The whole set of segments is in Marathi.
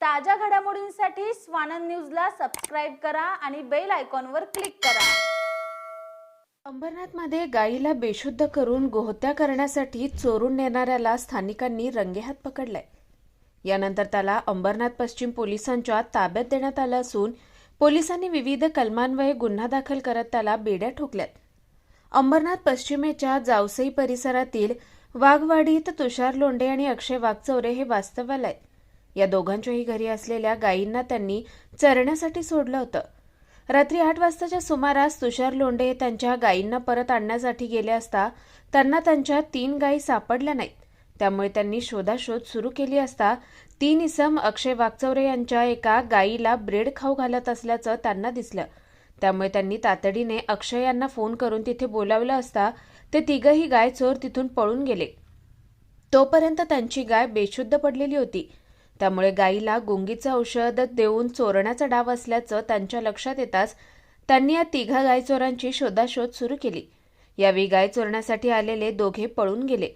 ताज्या घडामोडींसाठी स्वानंद न्यूजला सबस्क्राईब करा आणि बेल आयकॉनवर क्लिक करा. अंबरनाथमध्ये गायीला बेशुद्ध करून गोहत्या करण्यासाठी चोरून नेणाऱ्याला स्थानिकांनी रंगेहात पकडलाय यानंतर त्याला अंबरनाथ पश्चिम पोलिसांच्या ताब्यात देण्यात आलं असून पोलिसांनी विविध कलमान्वये गुन्हा दाखल करत त्याला बेड्या ठोकल्यात. अंबरनाथ पश्चिमेच्या जावसई परिसरातील वाघवाडीत तुषार लोंढे आणि अक्षय वाघचौरे हे वास्तव्याला आहेत. या दोघांच्याही घरी असलेल्या गायींना त्यांनी चरण्यासाठी सोडलं होतं. रात्री आठ वाजताच्या सुमारास तुषार लोंढे त्यांच्या गायींना परत आणण्यासाठी गेले असता त्यांना त्यांच्या तीन गायी सापडल्या नाहीत. त्यामुळे त्यांनी शोधाशोध सुरू केली असता तीन इसम अक्षय वागचौरे यांच्या एका गायीला ब्रेड खाऊ घालत असल्याचं त्यांना दिसलं. त्यामुळे त्यांनी तातडीने अक्षय यांना फोन करून तिथे बोलावलं असता ते तिघही गाय चोर तिथून पळून गेले. तोपर्यंत त्यांची गाय बेशुद्ध पडलेली होती. त्यामुळे गायीला गुंगीचं औषध देऊन चोरण्याचा डाव असल्याचं त्यांच्या लक्षात येताच त्यांनी या तिघा गायचोरांची शोधाशोध सुरू केली. यावेळी गाय चोरण्यासाठी आलेले दोघे पळून गेले.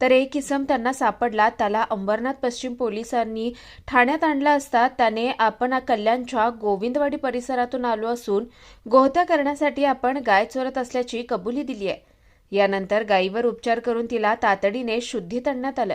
तर एक इसम त्यांना सापडला. त्याला अंबरनाथ पश्चिम पोलिसांनी ठाण्यात आणला असता त्याने आपण कल्याणच्या गोविंदवाडी परिसरातून आलो असून गोहत्या करण्यासाठी आपण गाय चोरत असल्याची कबुली दिली आहे यानंतर गायीवर उपचार करून तिला तातडीने शुद्धीत आणण्यात आलं.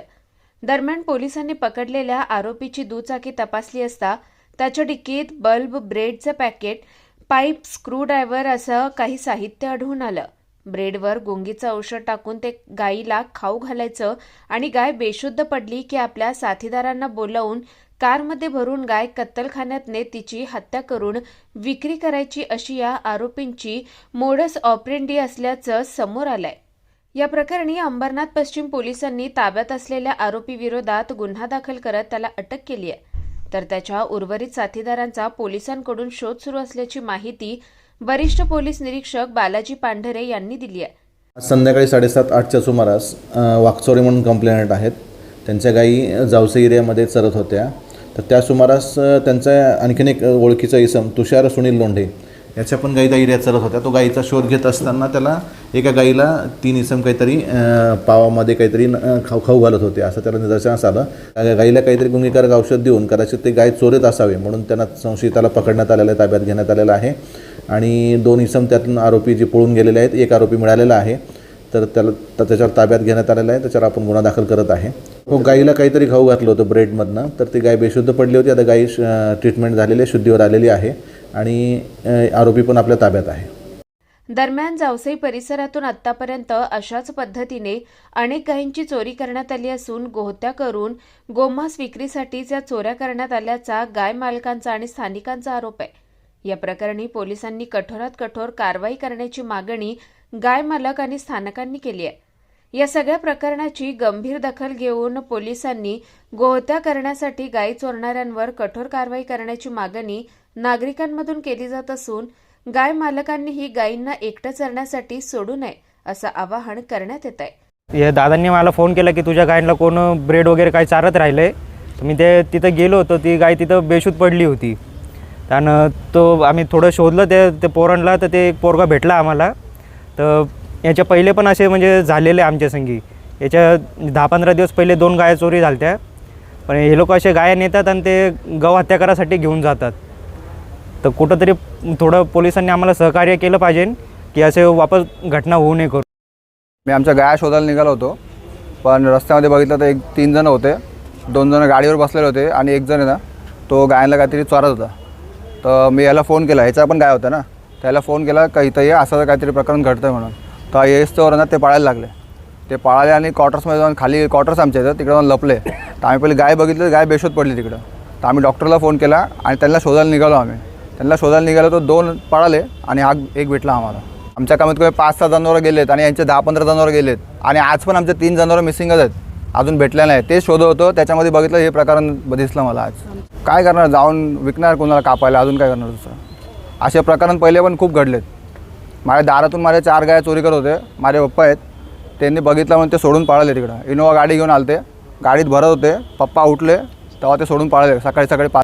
दरम्यान पोलिसांनी पकडलेल्या आरोपीची दुचाकी तपासली असता त्याच्या डिक्कीत बल्ब ब्रेडचं पॅकेट पाईप स्क्रूड्रायव्हर असं काही साहित्य आढळून आलं. ब्रेडवर गुंगीचं औषध टाकून ते गायीला खाऊ घालायचं आणि गाय बेशुद्ध पडली की आपल्या साथीदारांना बोलावून कारमध्ये भरून गाय कत्तलखान्यातने तिची हत्या करून विक्री करायची अशी या आरोपींची मोडस ऑपरेंडी असल्याचं समोर आलंय. या प्रकरणी अंबरनाथ पश्चिम पोलिसांनी ताब्यात असलेल्या आरोपीविरोधात गुन्हा दाखल करत त्याला अटक केली आहे. तर त्याच्या उर्वरित साथीदारांचा पोलिसांकडून शोध सुरू असल्याची माहिती वरिष्ठ पोलीस निरीक्षक बालाजी पांढरे यांनी दिली आहे. आज संध्याकाळी साडेसात आठच्या सुमारास वाकचोरी म्हणून कंप्लेंट आहेत. त्यांच्या गायी जावसे एरियामध्ये चरत होत्या. तर त्या सुमारास त्यांचा आणखीन एक ओळखीचा इसम तुषार सुनील लोंढे याच्या पण गायी त्या एरियात होत्या. तो गायीचा शोध घेत असताना त्याला एका गायीला तीन इसम काहीतरी पावामध्ये काहीतरी खाऊ खाऊ घालत होते. असं त्याला निदर्शनास आलं. गाईला गायीला काहीतरी गुंगीकारक औषध देऊन कदाचित ते गाय चोरत असावे म्हणून त्यांना संशयिताला पकडण्यात आलेलं आहे ताब्यात घेण्यात आलेलं आहे. आणि दोन इसम त्यातून आरोपी जे पळून गेलेले आहेत एक आरोपी मिळालेला आहे. तर त्याला त्याच्यावर ताब्यात घेण्यात आलेला आहे. त्याच्यावर आपण गुन्हा दाखल करत आहे. हो गाईला काहीतरी खाऊ घातलं होतं ब्रेडमधनं. तर ती गाय बेशुद्ध पडली होती. आता गाई ट्रीटमेंट झालेली आहे शुद्धीवर आलेली आहे. आणि आरोपी पण आपल्या ताब्यात आहे. दरम्यान जावसई परिसरातून आतापर्यंत अशाच पद्धतीने अनेक गायींची चोरी करण्यात आली असून गोहत्या करून गोमांस विक्रीसाठीच या चोऱ्या करण्यात आल्याचा गाय मालकांचा आणि स्थानिकांचा आरोप आहे. या प्रकरणी पोलिसांनी कठोरात कठोर कारवाई करण्याची मागणी गाय मालक आणि स्थानकांनी केली आहे. या सगळ्या प्रकरणाची गंभीर दखल घेऊन पोलिसांनी गोहत्या करण्यासाठी गायी चोरणाऱ्यांवर कठोर कारवाई करण्याची मागणी नागरिकांमधून केली जात असून गाय मालकांनी ही गायींना एकटं चरण्यासाठी सोडू नये असं आवाहन करण्यात येत आहे या दादांनी मला फोन केला की तुझ्या गायींना कोण ब्रेड वगैरे काय चारत राहिले मी ते तिथं गेलो होतो ती गाय तिथं बेशूद पडली होती. त्यानं तो आम्ही थोडं शोधलं ते ते पोरांना तर ते एक पोरगा भेटला आम्हाला. तर याच्या पहिले पण असे म्हणजे झालेले आमच्या संगी. याच्या दहा पंधरा दिवस पहिले दोन गाया चोरी झाल्या पण हे लोक असे गाया नेतात आणि ते गव हत्या करासाठी घेऊन जातात. तर कुठंतरी थोडं पोलिसांनी आम्हाला सहकार्य केलं पाहिजे की असे वापस घटना होऊ नये करू. मी आमच्या गाया शोधायला निघालो होतो. पण रस्त्यामध्ये बघितलं तर एक तीन जण होते. दोन जण गाडीवर बसलेले होते आणि एक जण आहे ना तो गायांना काहीतरी चोरत होता. तर मी याला फोन केला. ह्याचा पण गाय होता ना. त्याला फोन केला का इथं ये असं काहीतरी प्रकरण घडतं म्हणून. तर येस्तोवर ना ते पाळायला लागले. ते पळाले आणि क्वार्टर्समध्ये जाऊन खाली क्वार्टर्स आमच्या इथं तिकडे जाऊन लपले. तर आम्ही पहिले गाय बघितली गाय बेशोध पडली तिकडं. तर आम्ही डॉक्टरला फोन केला आणि त्यांना शोधायला निघालो आम्ही. त्यांना शोधायला निघालो तर दोन पळाले आणि हा एक भेटला आम्हाला. आमच्या कमीत कमी पाच सहा जनावरं गेलेत आणि यांचे दहा पंधरा जनावरं गेलेत. आणि आज पण आमचे तीन जनावरं मिसिंगच आहेत. अजून भेटले नाही ते शोधत होतो. त्याच्यामध्ये बघितलं हे प्रकरण दिसलं मला आज. काय करणार? जाऊन विकणार कोणाला कापायला? अजून काय करणार तसं असे प्रकरण पहिले पण खूप घडलेत. माझ्या दारातून माझ्या चार गाया चोरी करत होते. माझे पप्पा आहेत. त्यांनी बघितलं म्हणून ते सोडून पळाले तिकडं. इनोवा गाडी घेऊन आलते. गाडीत भरत होते. पप्पा उठले. तेव्हा ते सोडून पळाले. सकाळी सकाळी पाच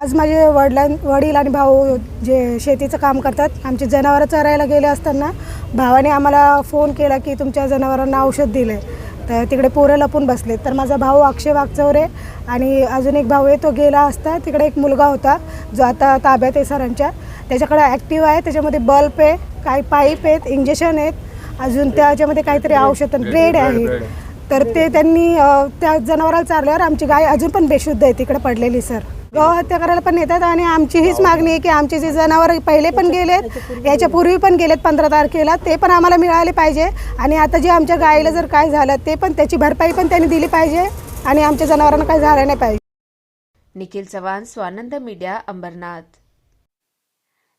आज माझे वडिलां वडील आणि भाऊ जे शेतीचं काम करतात आमचे जनावरं चरायला गेले असताना भावाने आम्हाला फोन केला की तुमच्या जनावरांना औषध दिलं आहे तर तिकडे पोरं लपून बसले. तर माझा भाऊ अक्षय वागचौरे आणि अजून एक भाऊ आहे तो गेला असता. तिकडे एक मुलगा होता जो आता ताब्यात आहे सरांच्या. त्याच्याकडे ॲक्टिव्ह आहे त्याच्यामध्ये बल्ब आहे काही पाईप आहेत इंजेक्शन आहेत. अजून त्याच्यामध्ये काहीतरी औषध ब्रेड आहे. तर ते त्यांनी त्या जनावराला चारल्यावर आमची गाय अजून पण बेशुद्ध आहे तिकडे पडलेली सर. गौ हत्या करायला पण येतात आणि आमची हीच मागणी आहे की आमचे जे जनावर पहिले पण गेलेत याच्या पूर्वी पण गेलेत पंधरा तारखेला ते पण आम्हाला मिळाले पाहिजे. आणि आता जे आमच्या गायीला जर काय झालं ते पण त्याची भरपाई पण त्यांनी दिली पाहिजे आणि आमच्या जनावरांना काय झालं नाही पाहिजे. निखिल चव्हाण स्वानंद मीडिया अंबरनाथ.